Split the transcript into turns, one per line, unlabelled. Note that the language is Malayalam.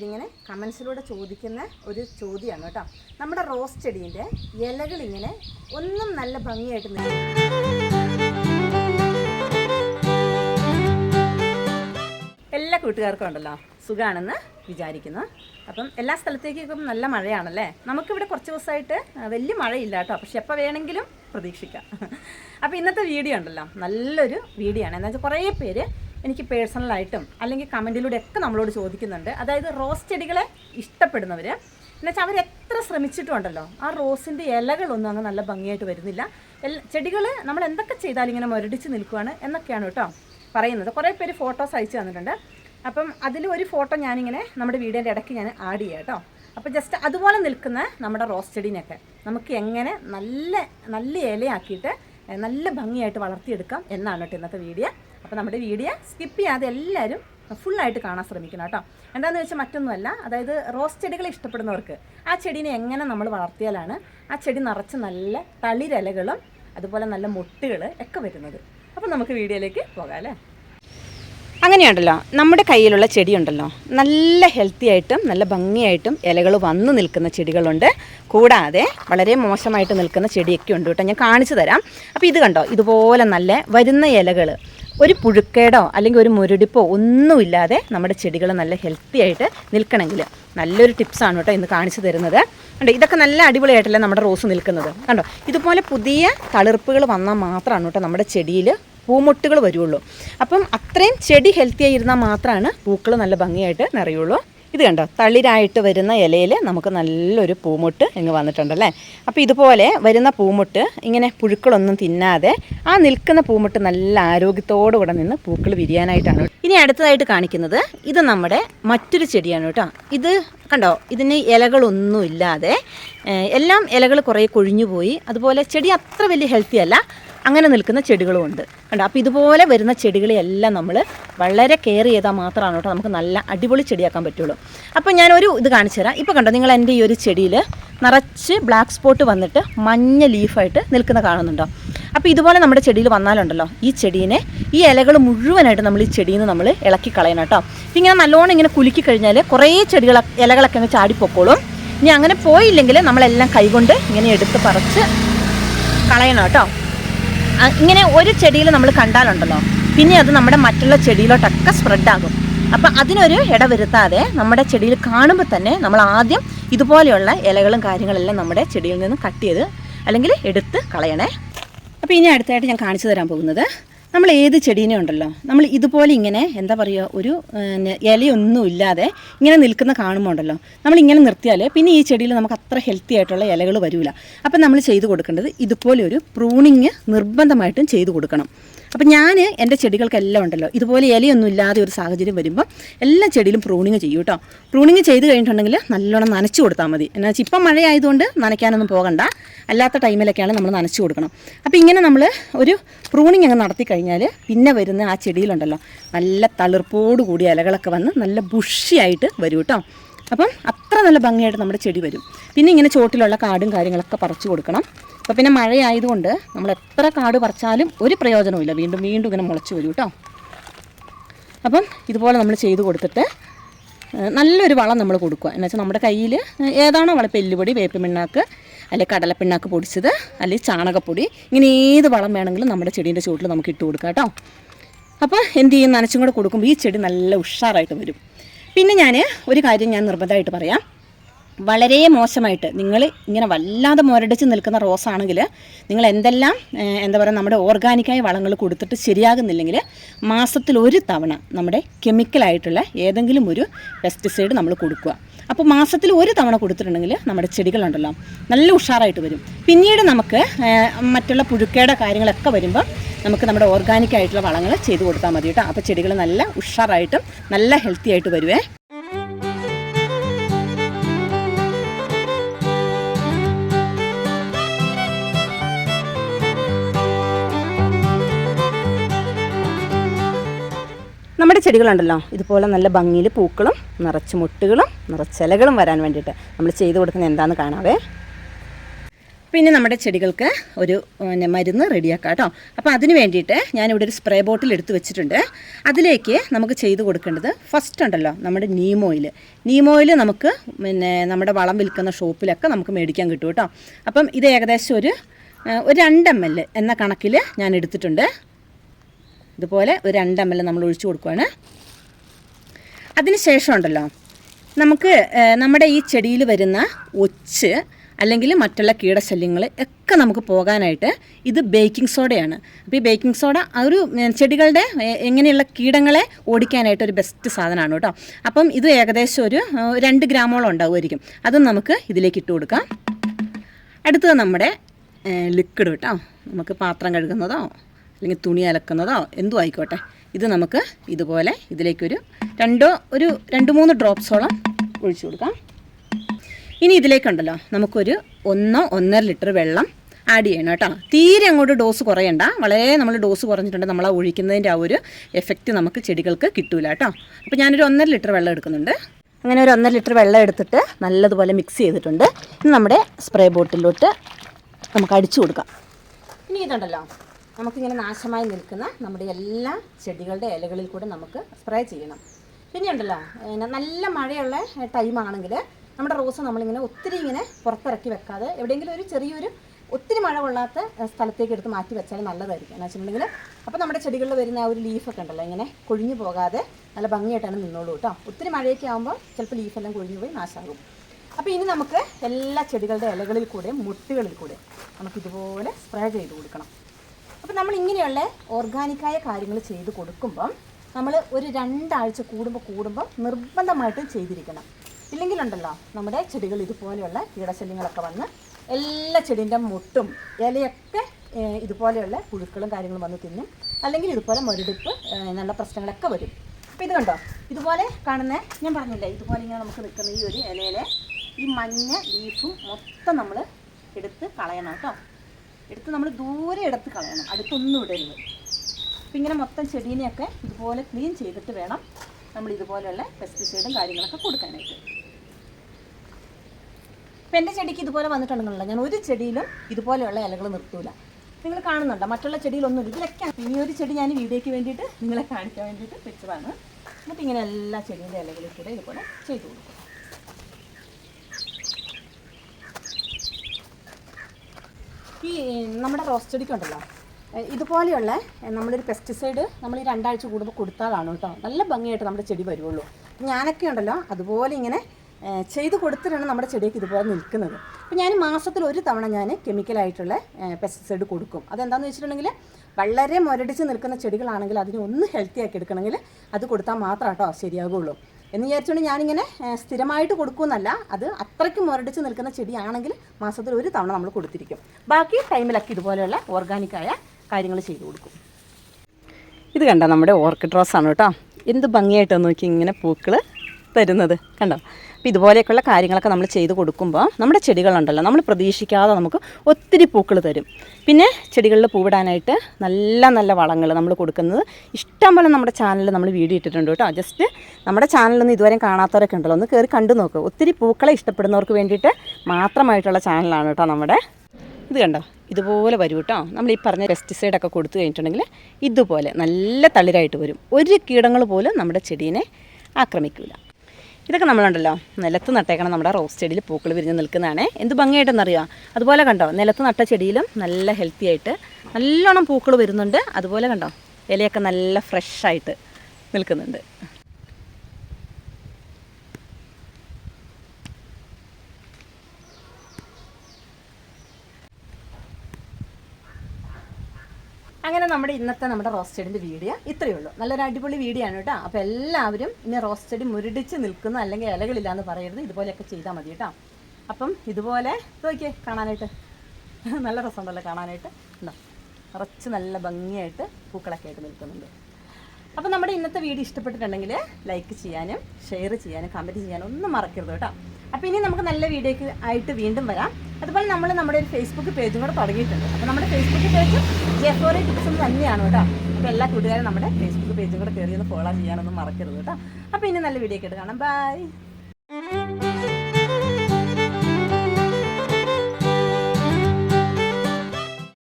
പേരിങ്ങനെ കമൻസിലൂടെ ചോദിക്കുന്ന ഒരു ചോദ്യമാണ് കേട്ടോ. നമ്മുടെ റോസ് ചെടീന്റെ ഇലകൾ ഇങ്ങനെ ഒന്നും നല്ല ഭംഗിയായിട്ട് നിൽക്കും. എല്ലാ കൂട്ടുകാർക്കും ഉണ്ടല്ലോ സുഖമാണെന്ന് വിചാരിക്കുന്നു. അപ്പം എല്ലാ സ്ഥലത്തേക്കും നല്ല മഴയാണല്ലേ? നമുക്കിവിടെ കുറച്ച് ദിവസമായിട്ട് വലിയ മഴയില്ല കേട്ടോ. പക്ഷെ എപ്പോൾ വേണമെങ്കിലും പ്രതീക്ഷിക്കാം. അപ്പോൾ ഇന്നത്തെ വീഡിയോ ഉണ്ടല്ലോ നല്ലൊരു വീഡിയോ ആണ്. എന്താ വെച്ചാൽ കുറേ പേര് എനിക്ക് പേഴ്സണലായിട്ടും അല്ലെങ്കിൽ കമന്റിലൂടെ ഒക്കെ നമ്മളോട് ചോദിക്കുന്നുണ്ട്. അതായത് റോസ് ചെടികളെ ഇഷ്ടപ്പെടുന്നവർ എന്നുവെച്ചാൽ അവർ എത്ര ശ്രമിച്ചിട്ടുണ്ടല്ലോ? ആ റോസിന്റെ ഇലകളൊന്നും അങ്ങ് നല്ല ഭംഗിയായിട്ട് വരുന്നില്ല. ചെടികൾ നമ്മൾ എന്തൊക്കെ ചെയ്താലും ഇങ്ങനെ മുരടിച്ച് നിൽക്കുകയാണ് എന്നൊക്കെയാണ് കേട്ടോ പറയുന്നത്. കുറേ പേര് ഫോട്ടോസ് അയച്ചു തന്നിട്ടുണ്ട്. അപ്പം അതിൽ ഒരു ഫോട്ടോ ഞാനിങ്ങനെ നമ്മുടെ വീടിന്റെ ഇടയ്ക്ക് ഞാൻ ആഡ് ചെയ്യാം കേട്ടോ. അപ്പോൾ ജസ്റ്റ് അതുപോലെ നിൽക്കുന്ന നമ്മുടെ റോസ് ചെടീനെയൊക്കെ നമുക്ക് എങ്ങനെ നല്ല നല്ല ഇലയാക്കിയിട്ട് നല്ല ഭംഗിയായിട്ട് വളർത്തിയെടുക്കാം എന്നാണ് കേട്ടോ ഇന്നത്തെ വീഡിയോ. അപ്പോൾ നമ്മുടെ വീഡിയോ സ്കിപ്പ് ചെയ്യാതെ എല്ലാവരും ഫുള്ളായിട്ട് കാണാൻ ശ്രമിക്കണം കേട്ടോ. എന്താണെന്ന് വെച്ചാൽ മറ്റൊന്നുമല്ല അതായത് റോസ് ചെടികളെ ഇഷ്ടപ്പെടുന്നവർക്ക് ആ ചെടീനെ എങ്ങനെ നമ്മൾ വളർത്തിയാലാണ് ആ ചെടി നിറച്ച് നല്ല തളിരലകളും അതുപോലെ നല്ല മുട്ടുകൾ ഒക്കെ വരുന്നത്. അപ്പോൾ നമുക്ക് വീഡിയോയിലേക്ക് പോകാം അല്ലേ? അങ്ങനെയുണ്ടല്ലോ നമ്മുടെ കയ്യിലുള്ള ചെടിയുണ്ടല്ലോ. നല്ല ഹെൽത്തി ആയിട്ടും നല്ല ഭംഗിയായിട്ടും ഇലകൾ വന്നു നിൽക്കുന്ന ചെടികളുണ്ട്. കൂടാതെ വളരെ മോശമായിട്ട് നിൽക്കുന്ന ചെടിയൊക്കെ ഉണ്ട് കേട്ടോ. ഞാൻ കാണിച്ചു തരാം. അപ്പോൾ ഇത് കണ്ടോ? ഇതുപോലെ നല്ല വരുന്ന ഇലകൾ ഒരു പുഴുക്കേടോ അല്ലെങ്കിൽ ഒരു മുരടിപ്പോ ഒന്നുമില്ലാതെ നമ്മുടെ ചെടികൾ നല്ല ഹെൽത്തി ആയിട്ട് നിൽക്കണമെങ്കിൽ നല്ലൊരു ടിപ്സാണ് കേട്ടോ ഇന്ന് കാണിച്ചു തരുന്നത്. കണ്ടോ ഇതൊക്കെ നല്ല അടിപൊളിയായിട്ടല്ലേ നമ്മുടെ റോസ് നിൽക്കുന്നത്. കണ്ടോ ഇതുപോലെ പുതിയ തളിർപ്പുകൾ വന്നാൽ മാത്രമാണ് കേട്ടോ നമ്മുടെ ചെടിയിൽ പൂമൊട്ടുകൾ വരുള്ളൂ. അപ്പം അത്രയും ചെടി ഹെൽത്തി ആയിരുന്നാൽ മാത്രമാണ് പൂക്കൾ നല്ല ഭംഗിയായിട്ട് നിറയുള്ളൂ. ഇത് കണ്ടോ? തളിരായിട്ട് വരുന്ന ഇലയിൽ നമുക്ക് നല്ലൊരു പൂമുട്ട് ഇങ്ങ് വന്നിട്ടുണ്ടല്ലേ? അപ്പോൾ ഇതുപോലെ വരുന്ന പൂമുട്ട് ഇങ്ങനെ പുഴുക്കളൊന്നും തിന്നാതെ ആ നിൽക്കുന്ന പൂമുട്ട് നല്ല ആരോഗ്യത്തോടു കൂടെ നിന്ന് പൂക്കൾ വിരിയാനായിട്ടാണ്. ഇനി അടുത്തതായിട്ട് കാണിക്കുന്നത് ഇത് നമ്മുടെ മറ്റൊരു ചെടിയാണ് കേട്ടോ. ഇത് കണ്ടോ? ഇതിന് ഇലകളൊന്നും ഇല്ലാതെ എല്ലാം ഇലകൾ കുറേ കൊഴിഞ്ഞു പോയി അതുപോലെ ചെടി അത്ര വലിയ ഹെൽത്തി അല്ല. അങ്ങനെ നിൽക്കുന്ന ചെടികളും ഉണ്ട്. കണ്ടോ? അപ്പോൾ ഇതുപോലെ വരുന്ന ചെടികളെയെല്ലാം നമ്മൾ വളരെ കെയർ ചെയ്താൽ മാത്രമാണ് കേട്ടോ നമുക്ക് നല്ല അടിപൊളി ചെടിയാക്കാൻ പറ്റുള്ളൂ. അപ്പോൾ ഞാനൊരു ഇത് കാണിച്ചു തരാം. ഇപ്പോൾ കണ്ടോ? നിങ്ങൾ എന്റെ ഈ ഒരു ചെടിയിൽ നിറച്ച് ബ്ലാക്ക് സ്പോട്ട് വന്നിട്ട് മഞ്ഞ ലീഫായിട്ട് നിൽക്കുന്ന കാണുന്നുണ്ടോ? അപ്പോൾ ഇതുപോലെ നമ്മുടെ ചെടിയിൽ വന്നാലുണ്ടല്ലോ ഈ ചെടീനെ ഈ ഇലകൾ മുഴുവനായിട്ട് നമ്മൾ ഈ ചെടിയിൽ നിന്ന് നമ്മൾ ഇളക്കി കളയണം കേട്ടോ. ഇങ്ങനെ നല്ലോണം ഇങ്ങനെ കുലുക്കി കഴിഞ്ഞാൽ കുറേ ചെടികൾ ഇലകളൊക്കെ അങ്ങ് ചാടിപ്പോക്കോളും ഇനി അങ്ങനെ പോയില്ലെങ്കിൽ നമ്മളെല്ലാം കൈകൊണ്ട് ഇങ്ങനെ എടുത്ത് പറിച്ച് കളയണം കേട്ടോ. ഇങ്ങനെ ഒരു ചെടിയിൽ നമ്മൾ കണ്ടാലുണ്ടല്ലോ. പിന്നെ അത് നമ്മുടെ മറ്റുള്ള ചെടിയിലോട്ടൊക്കെ സ്പ്രെഡാകും അപ്പം അതിനൊരു ഇട വരുത്താതെ നമ്മുടെ ചെടിയിൽ കാണുമ്പോൾ തന്നെ നമ്മൾ ആദ്യം ഇതുപോലെയുള്ള ഇലകളും കാര്യങ്ങളെല്ലാം നമ്മുടെ ചെടിയിൽ നിന്ന് കട്ട് ചെയ്ത് അല്ലെങ്കിൽ എടുത്ത് കളയണേ. അപ്പോൾ ഇനി അടുത്തായിട്ട് ഞാൻ കാണിച്ചു തരാൻ പോകുന്നത് നമ്മൾ ഏത് ചെടീനെ ഉണ്ടല്ലോ നമ്മൾ ഇതുപോലെ ഇങ്ങനെ എന്താ പറയുക ഒരു ഇലയൊന്നും ഇല്ലാതെ ഇങ്ങനെ നിൽക്കുന്ന കാണുമ്പോൾ ഉണ്ടല്ലോ നമ്മൾ ഇങ്ങനെ നിർത്തിയാൽ പിന്നെ ഈ ചെടിയിൽ നമുക്ക് അത്ര ഹെൽത്തി ആയിട്ടുള്ള ഇലകൾ വരില്ല അപ്പം നമ്മൾ ചെയ്തു കൊടുക്കേണ്ടത് ഇതുപോലെ ഒരു പ്രൂണിങ് നിർബന്ധമായിട്ടും ചെയ്തു കൊടുക്കണം. അപ്പം ഞാൻ എന്റെ ചെടികൾക്കെല്ലാം ഉണ്ടല്ലോ. ഇതുപോലെ ഇലയൊന്നും ഇല്ലാതെ ഒരു സാഹചര്യം വരുമ്പോൾ എല്ലാ ചെടിയിലും പ്രൂണിങ് ചെയ്യും കേട്ടോ. പ്രൂണിങ് ചെയ്ത് കഴിഞ്ഞിട്ടുണ്ടെങ്കിൽ നല്ലോണം നനച്ചു കൊടുത്താൽ മതി. എന്നാ വെച്ചാൽ ഇപ്പം മഴയായതുകൊണ്ട് നനയ്ക്കാനൊന്നും പോകണ്ട. അല്ലാത്ത ടൈമിലൊക്കെയാണ് നമ്മൾ നനച്ചു കൊടുക്കണം. അപ്പോൾ ഇങ്ങനെ നമ്മൾ ഒരു പ്രൂണിങ് അങ്ങ് നടത്തി കഴിഞ്ഞാൽ പിന്നെ വരുന്ന ആ ചെടിയിലുണ്ടല്ലോ. നല്ല തളിർപ്പോട് കൂടിയ ഇലകളൊക്കെ വന്ന് നല്ല ബുഷിയായിട്ട് വരും കേട്ടോ. അപ്പം അത്ര നല്ല ഭംഗിയായിട്ട് നമ്മുടെ ചെടി വരും. പിന്നെ ഇങ്ങനെ ചോട്ടിലുള്ള കാടും കാര്യങ്ങളൊക്കെ പറിച്ചു കൊടുക്കണം. അപ്പോൾ പിന്നെ മഴയായതുകൊണ്ട് നമ്മൾ എത്ര കാട് പറിച്ചാലും ഒരു പ്രയോജനവുമില്ല. വീണ്ടും വീണ്ടും ഇങ്ങനെ മുളച്ച് വരും കേട്ടോ അപ്പം ഇതുപോലെ നമ്മൾ ചെയ്ത് കൊടുത്തിട്ട് നല്ലൊരു വളം നമ്മൾ കൊടുക്കുക. എന്ന് വെച്ചാൽ നമ്മുടെ കയ്യിൽ ഏതാണോ വളം? പെല്ലുപൊടി എല്ലുപൊടി വേപ്പിപ്പിണ്ണാക്ക് അല്ലെങ്കിൽ കടലപ്പിണ്ണാക്ക് പൊടിച്ചത് അല്ലെങ്കിൽ ചാണകപ്പൊടി ഇങ്ങനെ ഏത് വളം വേണമെങ്കിലും നമ്മുടെ ചെടീന്റെ ചുവട്ടിൽ നമുക്ക് ഇട്ട് കൊടുക്കാം കേട്ടോ അപ്പോൾ എന്ത് ചെയ്യും നനച്ചും കൂടെ കൊടുക്കുമ്പോൾ ഈ ചെടി നല്ല ഉഷാറായിട്ട് വരും. പിന്നെ ഞാൻ ഒരു കാര്യം ഞാൻ നിർബന്ധമായിട്ട് പറയാം. വളരെ മോശമായിട്ട് നിങ്ങൾ ഇങ്ങനെ വല്ലാതെ മുരടിച്ച് നിൽക്കുന്ന റോസാണെങ്കിൽ നിങ്ങൾ എന്തെല്ലാം എന്താ പറയുക നമ്മുടെ ഓർഗാനിക്കായ വളങ്ങൾ കൊടുത്തിട്ട് ശരിയാകുന്നില്ലെങ്കിൽ മാസത്തിൽ ഒരു തവണ നമ്മുടെ കെമിക്കലായിട്ടുള്ള ഏതെങ്കിലും ഒരു പെസ്റ്റിസൈഡ് നമ്മൾ കൊടുക്കുക. അപ്പോൾ മാസത്തിൽ ഒരു തവണ കൊടുത്തിട്ടുണ്ടെങ്കിൽ നമ്മുടെ ചെടികളുണ്ടല്ലോ നല്ല ഉഷാറായിട്ട് വരും. പിന്നീട് നമുക്ക് മറ്റുള്ള പുഴുക്കയുടെ കാര്യങ്ങളൊക്കെ വരുമ്പോൾ നമുക്ക് നമ്മുടെ ഓർഗാനിക് ആയിട്ടുള്ള വളങ്ങൾ ചെയ്ത് കൊടുത്താൽ മതി കേട്ടോ. അപ്പോൾ ചെടികൾ നല്ല ഉഷാറായിട്ടും നല്ല ഹെൽത്തി ആയിട്ട് വരുവേ. നമ്മുടെ ചെടികളുണ്ടല്ലോ ഇതുപോലെ നല്ല ഭംഗിയിൽ പൂക്കളും നിറച്ച് മുട്ടുകളും നിറച്ചിലകളും വരാൻ വേണ്ടിയിട്ട് നമ്മൾ ചെയ്ത് കൊടുക്കുന്നത് എന്താണെന്ന് കാണാവേ. പിന്നെ നമ്മുടെ ചെടികൾക്ക് ഒരു പിന്നെ മരുന്ന് റെഡിയാക്കാം കേട്ടോ. അപ്പോൾ അതിന് വേണ്ടിയിട്ട് ഞാനിവിടെ ഒരു സ്പ്രേ ബോട്ടിൽ എടുത്തു വെച്ചിട്ടുണ്ട്. അതിലേക്ക് നമുക്ക് ചെയ്ത് കൊടുക്കേണ്ടത് ഫസ്റ്റ് ഉണ്ടല്ലോ നമ്മുടെ നീം ഓയിൽ നീം ഓയിൽ നമുക്ക് പിന്നെ നമ്മുടെ വളം വിൽക്കുന്ന ഷോപ്പിലൊക്കെ നമുക്ക് മേടിക്കാൻ കിട്ടും കേട്ടോ. അപ്പം ഇത് ഏകദേശം ഒരു ഒരു രണ്ട് എം എൽ എന്ന കണക്കിൽ ഞാൻ എടുത്തിട്ടുണ്ട്. ഇതുപോലെ ഒരു രണ്ട് എം നമ്മൾ ഒഴിച്ചു കൊടുക്കുകയാണ് അതിന് ശേഷം ഉണ്ടല്ലോ നമുക്ക് നമ്മുടെ ഈ ചെടിയിൽ വരുന്ന ഒച്ച് അല്ലെങ്കിൽ മറ്റുള്ള കീടശല്യങ്ങൾ ഒക്കെ നമുക്ക് പോകാനായിട്ട് ഇത് ബേക്കിംഗ് സോഡയാണ് അപ്പോൾ ഈ ബേക്കിംഗ് സോഡ ഒരു ചെടികളുടെ എങ്ങനെയുള്ള കീടങ്ങളെ ഓടിക്കാനായിട്ട് ഒരു ബെസ്റ്റ് സാധനമാണ് കേട്ടോ. അപ്പം ഇത് ഏകദേശം ഒരു രണ്ട് ഗ്രാമോളം ഉണ്ടാവുമായിരിക്കും. അതും നമുക്ക് ഇതിലേക്ക് ഇട്ട് കൊടുക്കാം. അടുത്തത് നമ്മുടെ ലിക്വിഡ് കേട്ടോ. നമുക്ക് പാത്രം കഴുകുന്നതോ അല്ലെങ്കിൽ തുണി അലക്കുന്നതോ എന്തോ ആയിക്കോട്ടെ. ഇത് നമുക്ക് ഇതുപോലെ ഇതിലേക്കൊരു രണ്ടോ ഒരു രണ്ട് മൂന്ന് ഡ്രോപ്സോളം ഒഴിച്ചു കൊടുക്കാം. ഇനി ഇതിലേക്കുണ്ടല്ലോ നമുക്കൊരു ഒന്നോ ഒന്നര ലിറ്റർ വെള്ളം ആഡ് ചെയ്യണം കേട്ടോ. തീരെ അങ്ങോട്ട് ഡോസ് കുറയണ്ട. വളരെ നമ്മൾ ഡോസ് കുറഞ്ഞിട്ടുണ്ട്. നമ്മൾ ആ ഒഴിക്കുന്നതിന്റെ ആ ഒരു എഫക്റ്റ് നമുക്ക് ചെടികൾക്ക് കിട്ടൂല കേട്ടോ. അപ്പോൾ ഞാനൊരു ഒന്നര ലിറ്റർ വെള്ളം എടുക്കുന്നുണ്ട്. അങ്ങനെ ഒരു ഒന്നര ലിറ്റർ വെള്ളം എടുത്തിട്ട് നല്ലതുപോലെ മിക്സ് ചെയ്തിട്ടുണ്ട്. ഇനി നമ്മുടെ സ്പ്രേ ബോട്ടിലോട്ട് നമുക്ക് അടിച്ചു കൊടുക്കാം. ഇനി ഇതുണ്ടല്ലോ നമുക്കിങ്ങനെ നാശമായി നിൽക്കുന്ന നമ്മുടെ എല്ലാ ചെടികളുടെ ഇലകളിൽ കൂടെ നമുക്ക് സ്പ്രേ ചെയ്യണം. പിന്നെ ഉണ്ടല്ലോ പിന്നെ നല്ല മഴയുള്ള ടൈമാണെങ്കിൽ നമ്മുടെ റോസ് നമ്മളിങ്ങനെ ഒത്തിരി ഇങ്ങനെ പുറത്തിറക്കി വെക്കാതെ എവിടെയെങ്കിലും ഒരു ചെറിയൊരു ഒത്തിരി മഴ കൊള്ളാത്ത സ്ഥലത്തേക്ക് എടുത്ത് മാറ്റി വെച്ചാൽ നല്ലതായിരിക്കും. എന്ന് വെച്ചിട്ടുണ്ടെങ്കിൽ അപ്പോൾ നമ്മുടെ ചെടികളിൽ വരുന്ന ആ ഒരു ലീഫൊക്കെ ഉണ്ടല്ലോ ഇങ്ങനെ കൊഴിഞ്ഞു പോകാതെ നല്ല ഭംഗിയായിട്ടാണ് നിന്നോളൂ കേട്ടോ. ഒത്തിരി മഴയൊക്കെ ആകുമ്പോൾ ചിലപ്പോൾ ലീഫെല്ലാം കൊഴിഞ്ഞു പോയി നാശാകും അപ്പോൾ ഇനി നമുക്ക് എല്ലാ ചെടികളുടെ ഇലകളിൽ കൂടെ മുട്ടുകളിൽ കൂടെ നമുക്ക് ഇതുപോലെ സ്പ്രേ ചെയ്ത് കൊടുക്കണം. അപ്പോൾ നമ്മൾ ഇങ്ങനെയുള്ള ഓർഗാനിക്കായ കാര്യങ്ങൾ ചെയ്ത് കൊടുക്കുമ്പം നമ്മൾ ഒരു രണ്ടാഴ്ച കൂടുമ്പോൾ കൂടുമ്പോൾ നിർബന്ധമായിട്ടും ചെയ്തിരിക്കണം. ഇല്ലെങ്കിലുണ്ടല്ലോ നമ്മുടെ ചെടികൾ ഇതുപോലെയുള്ള കീടശല്യങ്ങളൊക്കെ വന്ന് എല്ലാ ചെടീന്റെ മുട്ടും ഇലയൊക്കെ ഇതുപോലെയുള്ള പുഴുക്കളും കാര്യങ്ങളും വന്ന് തിന്നും. അല്ലെങ്കിൽ ഇതുപോലെ മരുടിപ്പ് എന്നുള്ള പ്രശ്നങ്ങളൊക്കെ വരും. അപ്പോൾ ഇത് കണ്ടോ? ഇതുപോലെ കാണുന്ന ഞാൻ പറഞ്ഞില്ലേ ഇതുപോലെ ഇങ്ങനെ നമുക്ക് നിൽക്കുന്ന ഈ ഒരു ഇലയിലെ ഈ മഞ്ഞ ലീഫും മൊത്തം നമ്മൾ എടുത്ത് കളയണം കേട്ടോ. എടുത്ത് നമ്മൾ ദൂരെ എടുത്ത് കളയണം. അടുത്തൊന്നും ഇടരുത്. അപ്പം ഇങ്ങനെ മൊത്തം ചെടീനെയൊക്കെ ഇതുപോലെ ക്ലീൻ ചെയ്തിട്ട് വേണം നമ്മൾ ഇതുപോലെയുള്ള പെസ്റ്റിസൈഡും കാര്യങ്ങളൊക്കെ കൊടുക്കാനായിട്ട്. അപ്പം എന്റെ ചെടിക്ക് ഇതുപോലെ വന്നിട്ടുണ്ടെന്നുള്ള ഞാൻ ഒരു ചെടിയിലും ഇതുപോലെയുള്ള ഇലകൾ നിർത്തൂല. നിങ്ങൾ കാണുന്നുണ്ടോ? മറ്റുള്ള ചെടിയിലൊന്നും. ഇതിലൊക്കെ ഇനി ഒരു ചെടി ഞാൻ വീഡിയോയ്ക്ക് വേണ്ടിയിട്ട് നിങ്ങളെ കാണിക്കാൻ വേണ്ടിയിട്ട് വെച്ചതാണ്. എന്നിട്ട് ഇങ്ങനെ എല്ലാ ചെടിയുടെ ഇലകളിൽ കൂടെ ഇതുപോലെ ചെയ്തു കൊടുക്കും. ഈ നമ്മുടെ റോസ് ചെടിക്കുണ്ടല്ലോ ഏഹ് ഇതുപോലെയുള്ള നമ്മളൊരു പെസ്റ്റിസൈഡ് നമ്മൾ ഈ രണ്ടാഴ്ച കൂടുമ്പോൾ കൊടുത്താലാണ് കേട്ടോ. നല്ല ഭംഗിയായിട്ട് നമ്മുടെ ചെടി വരുള്ളൂ ഞാനൊക്കെ ഉണ്ടല്ലോ അതുപോലെ ഇങ്ങനെ ചെയ്ത് കൊടുത്തിട്ടാണ് നമ്മുടെ ചെടിയൊക്കെ ഇതുപോലെ നിൽക്കുന്നത്. അപ്പോൾ ഞാൻ മാസത്തിൽ ഒരു തവണ ഞാൻ കെമിക്കലായിട്ടുള്ള പെസ്റ്റിസൈഡ് കൊടുക്കും. അതെന്താണെന്ന് വെച്ചിട്ടുണ്ടെങ്കിൽ വളരെ മുരടിച്ച് നിൽക്കുന്ന ചെടികളാണെങ്കിൽ അതിനെ ഒന്ന് ഹെൽത്തി ആക്കി എടുക്കണമെങ്കിൽ അത് കൊടുത്താൽ മാത്രം കേട്ടോ ശരിയാകുള്ളൂ എന്ന് വിചാരിച്ചുകൊണ്ട് ഞാനിങ്ങനെ സ്ഥിരമായിട്ട് കൊടുക്കുമെന്നല്ല അത് അത്രയ്ക്ക് മുരടിച്ച് നിൽക്കുന്ന ചെടിയാണെങ്കിൽ മാസത്തിൽ ഒരു തവണ നമ്മൾ കൊടുത്തിരിക്കും. ബാക്കി ടൈമിലൊക്കെ ഇതുപോലെയുള്ള ഓർഗാനിക്കായ കാര്യങ്ങൾ ചെയ്തു കൊടുക്കും. ഇത് കണ്ടോ നമ്മുടെ ഓർക്കിഡ് റോസ് ആണ് കേട്ടോ. എന്ത് ഭംഗിയായിട്ടാണ് നോക്കി ഇങ്ങനെ പൂക്കൾ തരുന്നത്. കണ്ടോ? അപ്പോൾ ഇതുപോലെയൊക്കെയുള്ള കാര്യങ്ങളൊക്കെ നമ്മൾ ചെയ്ത് കൊടുക്കുമ്പോൾ നമ്മുടെ ചെടികളുണ്ടല്ലോ നമ്മൾ പ്രതീക്ഷിക്കാതെ നമുക്ക് ഒത്തിരി പൂക്കൾ തരും. പിന്നെ ചെടികളിൽ പൂവിടാനായിട്ട് നല്ല നല്ല വളങ്ങൾ നമ്മൾ കൊടുക്കുന്നത് ഇഷ്ടം പോലെ നമ്മുടെ ചാനലിൽ നമ്മൾ വീഡിയോ ഇട്ടിട്ടുണ്ട് കേട്ടോ. ജസ്റ്റ് നമ്മുടെ ചാനലൊന്നും ഇതുവരെ കാണാത്തവരൊക്കെ ഉണ്ടല്ലോ ഒന്ന് കയറി കണ്ടു നോക്കുക ഒത്തിരി പൂക്കളെ ഇഷ്ടപ്പെടുന്നവർക്ക് വേണ്ടിയിട്ട് മാത്രമായിട്ടുള്ള ചാനലാണ് കേട്ടോ നമ്മുടെ. ഇത് കണ്ടോ? ഇതുപോലെ വരും കേട്ടോ. നമ്മൾ ഈ പറഞ്ഞ പെസ്റ്റിസൈഡൊക്കെ കൊടുത്തു കഴിഞ്ഞിട്ടുണ്ടെങ്കിൽ ഇതുപോലെ നല്ല തളിരായിട്ട് വരും. ഒരു കീടങ്ങൾ പോലും നമ്മുടെ ചെടീനെ ആക്രമിക്കില്ല ഇതൊക്കെ നമ്മളുണ്ടല്ലോ. നിലത്ത് നട്ടേക്കണം നമ്മുടെ റോസ് ചെടിയിൽ പൂക്കൾ വിരിഞ്ഞ് നിൽക്കുന്നതാണ്. എന്ത് ഭംഗിയായിട്ടെന്നറിയാം? അതുപോലെ കണ്ടോ നിലത്ത് നട്ട ചെടിയിലും നല്ല ഹെൽത്തി ആയിട്ട് നല്ലോണം പൂക്കൾ വരുന്നുണ്ട്. അതുപോലെ കണ്ടോ ഇലയൊക്കെ നല്ല ഫ്രഷായിട്ട് നിൽക്കുന്നുണ്ട് അങ്ങനെ നമ്മുടെ ഇന്നത്തെ നമ്മുടെ റോസ് ചെടിന്റെ വീഡിയോ ഇത്രയേ ഉള്ളൂ. നല്ലൊരു അടിപൊളി വീഡിയോ ആണ് കേട്ടോ. അപ്പോൾ എല്ലാവരും ഇനി റോസ് ചെടി മുരടിച്ച് നിൽക്കുന്ന അല്ലെങ്കിൽ ഇലകളില്ലാന്ന് പറയരുത്. ഇതുപോലെയൊക്കെ ചെയ്താൽ മതി കേട്ടോ. അപ്പം ഇതുപോലെ നോക്കിയേ കാണാനായിട്ട്. നല്ല രസമുണ്ടല്ലോ കാണാനായിട്ട്. ഉണ്ടോ കുറച്ച് നല്ല ഭംഗിയായിട്ട് പൂക്കളൊക്കെ ആയിട്ട് നിൽക്കുന്നുണ്ട്. അപ്പോൾ നമ്മുടെ ഇന്നത്തെ വീഡിയോ ഇഷ്ടപ്പെട്ടിട്ടുണ്ടെങ്കിൽ ലൈക്ക് ചെയ്യാനും ഷെയർ ചെയ്യാനും കമന്റ് ചെയ്യാനും ഒന്നും മറക്കരുത് കേട്ടോ. അപ്പോൾ ഇനി നമുക്ക് നല്ല വീഡിയോക്ക് ആയിട്ട് വീണ്ടും വരാം. അതുപോലെ നമ്മൾ നമ്മുടെ ഒരു ഫേസ്ബുക്ക് പേജും കൂടെ തുടങ്ങിയിട്ടുണ്ട്. അപ്പോൾ നമ്മുടെ ഫേസ്ബുക്ക് പേജ് ജെഫോറി ടിപ്സ് തന്നെയാണ് കേട്ടോ. അപ്പോൾ എല്ലാ കൂട്ടുകാരും നമ്മുടെ ഫേസ്ബുക്ക് പേജും കൂടെ കയറി ഒന്ന് ഫോളോ ചെയ്യാനൊന്നും മറക്കരുത് കേട്ടോ. അപ്പോൾ ഇനി നല്ല വീഡിയോ ഒക്കെ കാണാം. ബൈ